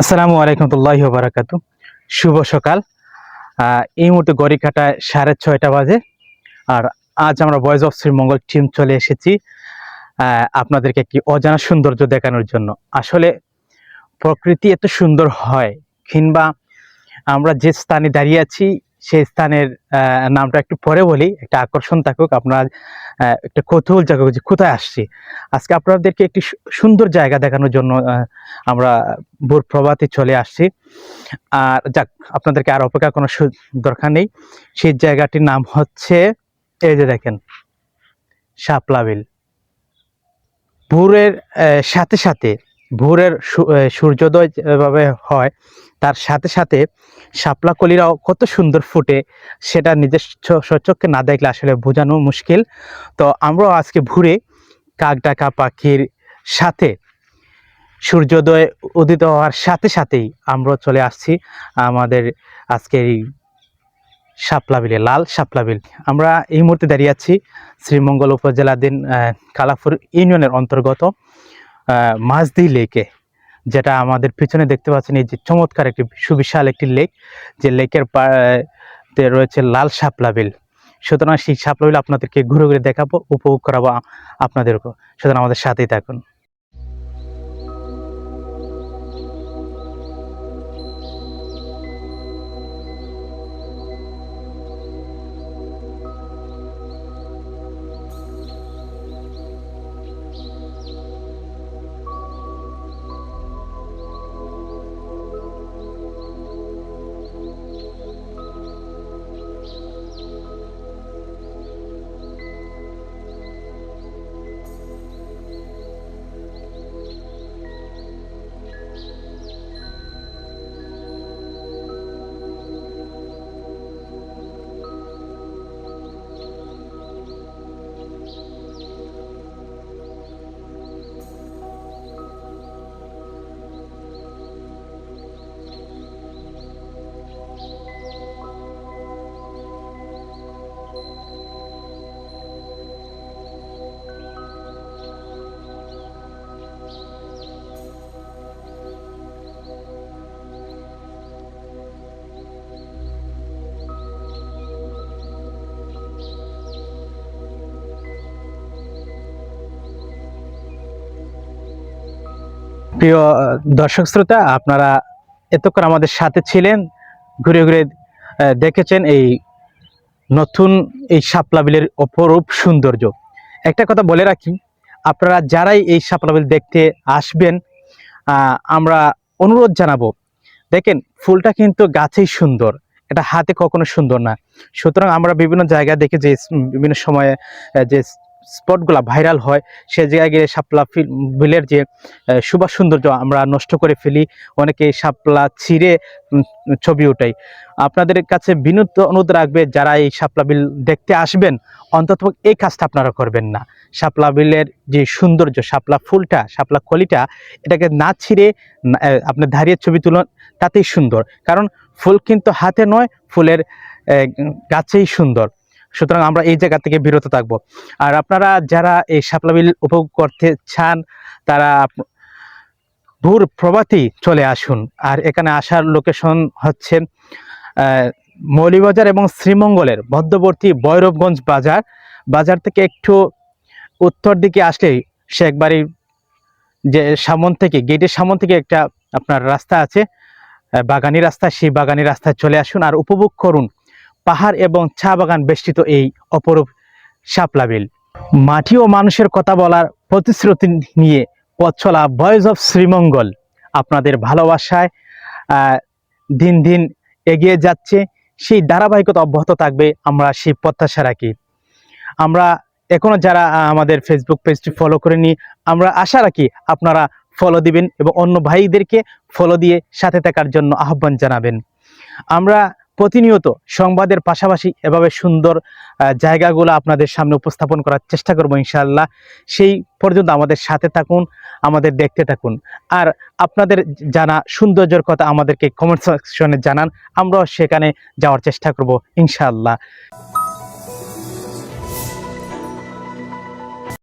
আসসালামু আলাইকুমতুল্লাহ বারাকাত শুভ সকাল। এই মুহূর্তে গড়ি কাটায় সাড়ে ছয়টা বাজে। আর আজ আমরা বয়েজ অফ শ্রীমঙ্গল টিম চলে এসেছি আপনাদেরকে একটি অজানা সৌন্দর্য দেখানোর জন্য। আসলে প্রকৃতি এত সুন্দর হয়, কিংবা আমরা যে স্থানে দাঁড়িয়ে আছি সেই স্থানের নামটা একটু পরে বলি, একটা আকর্ষণ থাকুক, আপনার একটা কৌতূহল জায়গা যে কোথায় আসছি। আজকে আপনাদেরকে একটি সুন্দর জায়গা দেখানোর জন্য আমরা ভোর প্রভাতে চলে আসছি। আর যাক, আপনাদেরকে আর অপেক্ষা কোনো দরকার নেই। সেই জায়গাটির নাম হচ্ছে, এই যে দেখেন শাপলা বিল ভোরের সাথে সাথে ভোরের সূর্যোদয় যেভাবে হয়, তার সাথে সাথে শাপলা কলিরাও কত সুন্দর ফুটে, সেটা নিজের স্বচক্ষে না দেখলে আসলে বোঝানো মুশকিল। তো আমরাও আজকে ভোরে কাক ডাকা পাখির সাথে সূর্যোদয় উদিত হওয়ার সাথে সাথেই আমরা চলে আসছি আমাদের আজকের এই শাপলা বিলে, লাল শাপলা বিল। আমরা এই মুহূর্তে দাঁড়িয়ে আছি শ্রীমঙ্গল উপজেলাধীন কালাপুর ইউনিয়নের অন্তর্গত। মাঝদি লেকে, যেটা আমাদের পিছনে দেখতে পাচ্ছেন এই যে চমৎকার একটি সুবিশাল একটি লেক, যে লেকের তে রয়েছে লাল শাপলা বিল। সুতরাং সেই শাপলা বিল আপনাদেরকে ঘুরে ঘুরে দেখাবো, উপভোগ করাবো আপনাদেরকে সুতরাং আমাদের সাথেই থাকুন। প্রিয় দর্শক শ্রোতা, আপনারা এতক্ষণ আমাদের সাথে ছিলেন, ঘুরে ঘুরে দেখেছেন এই নতুন এই শাপলা বিলের অপরূপ সৌন্দর্য। একটা কথা বলে রাখি, আপনারা যারাই এই শাপলা বিল দেখতে আসবেন আমরা অনুরোধ জানাব, দেখেন, ফুলটা কিন্তু গাছেই সুন্দর, এটা হাতে কখনো সুন্দর না। সুতরাং আমরা বিভিন্ন জায়গা দেখে যে বিভিন্ন সময়ে যে স্পটগুলা ভাইরাল হয়, সে জায়গায় গিয়ে ফিল বিলের যে সুবাস সৌন্দর্য আমরা নষ্ট করে ফেলি, অনেকে শাপলা ছিঁড়ে ছবি ওঠাই আপনাদের কাছে বিনোদ, অনুরোধ রাখবে, যারা এই শাপলা বিল দেখতে আসবেন, অন্তত এই কাজটা আপনারা করবেন না। শাপলা বিলের যে সৌন্দর্য, শাপলা ফুলটা, শাপলা কলিটা, এটাকে না ছিঁড়ে আপনি দাঁড়িয়ে ছবি তুলুন, তাতেই সুন্দর। কারণ ফুল কিন্তু হাতে নয়, ফুলের গাছেই সুন্দর। সুতরাং আমরা এই জায়গা থেকে বিরত থাকব। আর আপনারা যারা এই শাপলা বিল উপভোগ করতে চান, তারা দূর প্রভাতেই চলে আসুন। আর এখানে আসার লোকেশন হচ্ছে মৌলিবাজার এবং শ্রীমঙ্গলের মধ্যবর্তী বৈরবগঞ্জ বাজার। বাজার থেকে একটু উত্তর দিকে আসলেই শেখবাড়ি যে সামন থেকে গেটের সামন থেকে একটা আপনার রাস্তা আছে বাগানি রাস্তা। সেই বাগানি রাস্তায় চলে আসুন আর উপভোগ করুন। পাহাড় এবং চা বাগান বেষ্টিত এই অপরূপ শাপলা বিল। মাটি ও মানুষের কথা বলার প্রতিশ্রুতি নিয়ে পথ চলা ভয়েস অফ শ্রীমঙ্গল আপনাদের ভালোবাসায় দিন দিন এগিয়ে যাচ্ছে। সেই ধারাবাহিকতা অব্যাহত থাকবে আমরা সেই প্রত্যাশা রাখি। আমরা এখনও যারা আমাদের ফেসবুক পেজটি ফলো করেনি আমরা আশা রাখি আপনারা ফলো দিবেন এবং অন্য ভাইদেরকে ফলো দিয়ে সাথে থাকার জন্য আহ্বান জানাবেন। আমরা প্রতিনিয়ত সংবাদের পাশাপাশি এভাবে সুন্দর জায়গাগুলো আপনাদের সামনে উপস্থাপন করার চেষ্টা করব ইনশাল্লাহ সেই পর্যন্ত আমাদের সাথে থাকুন, আমাদের দেখতে থাকুন। আর আপনাদের জানা সৌন্দর্যের কথা আমাদেরকে কমেন্ট সেকশনে জানান, আমরাও সেখানে যাওয়ার চেষ্টা করব ইনশাআল্লাহ।